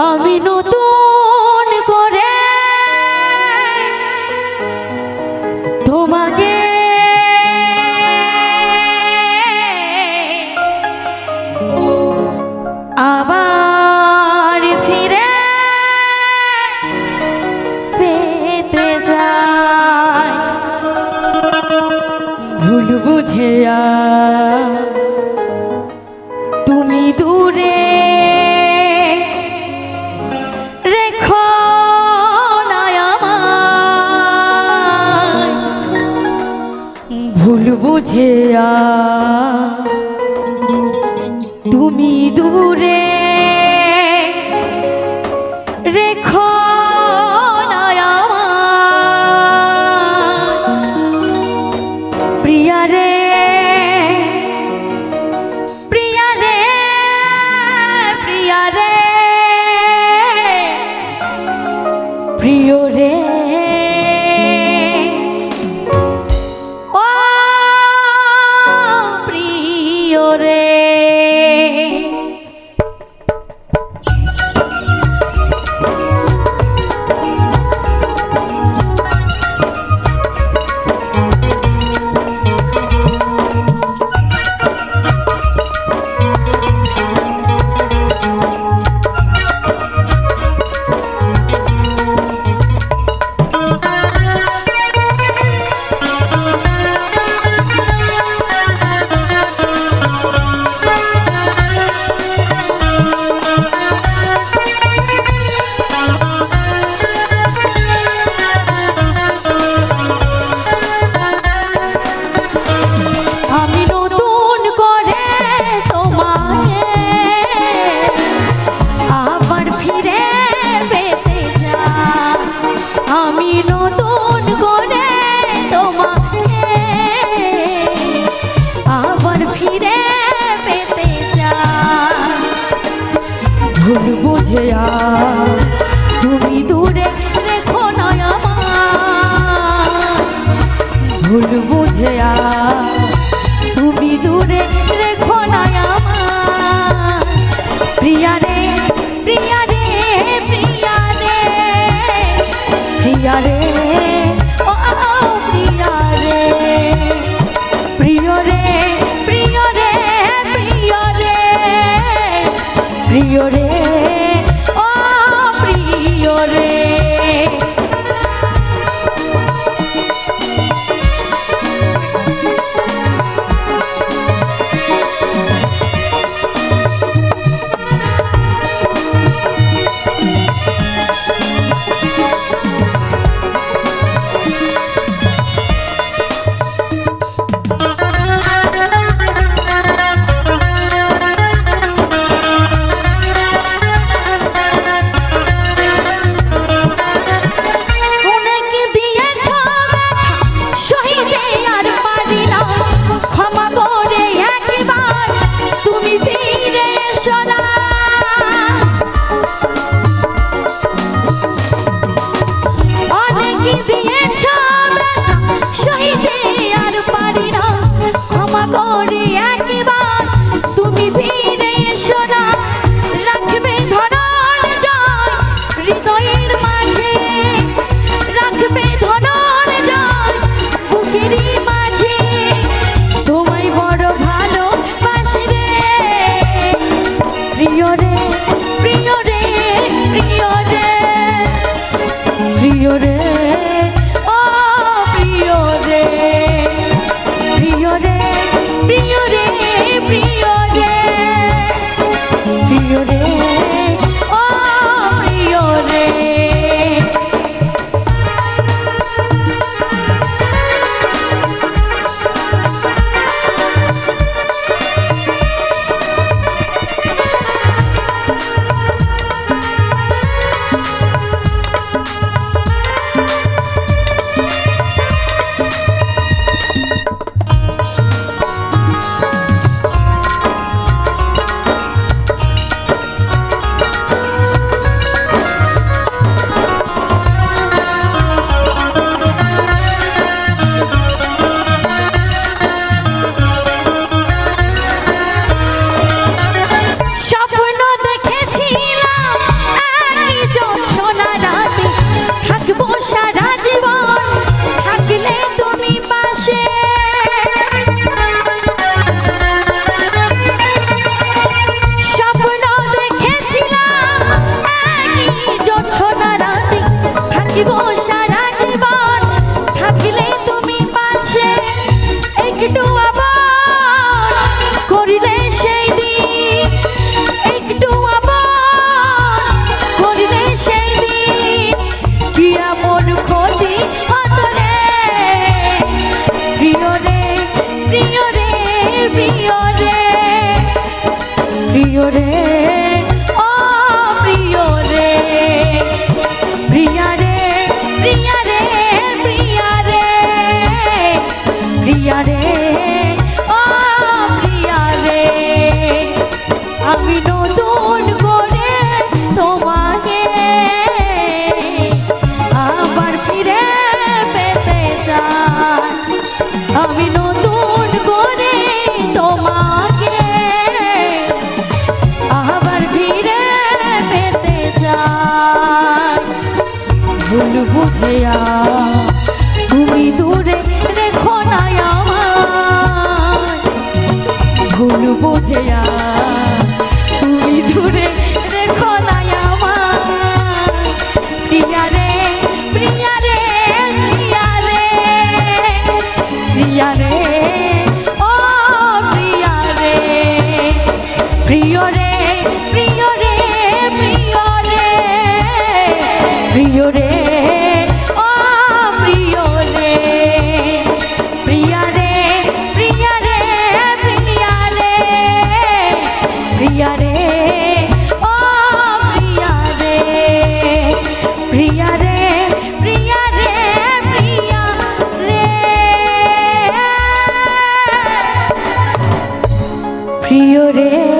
আমি নতুন করে তোমাকে আবার ফিরে পেতে যাই ভুল বুঝে আর দয়া বুঝেয়া তুমি দূরে রেখো না আমার। ভুল বুঝেয়া তুমি দূরে রেখো না আমার। প্রিয়া রে প্রিয়া রে প্রিয়া রে প্রিয়া রে। প্রিয় রে। প্রিয় রে। ভুল বুঝেয়া, তুমি দূরে রেখো না আমায় প্রিয়া রে প্রিয়া রে প্রিয়া রে প্রিয়া রে ও প্রিয়া রে প্রিয় রে প্রিয় রে প্রিয় রে প্রিয় রে প্রিয় রে।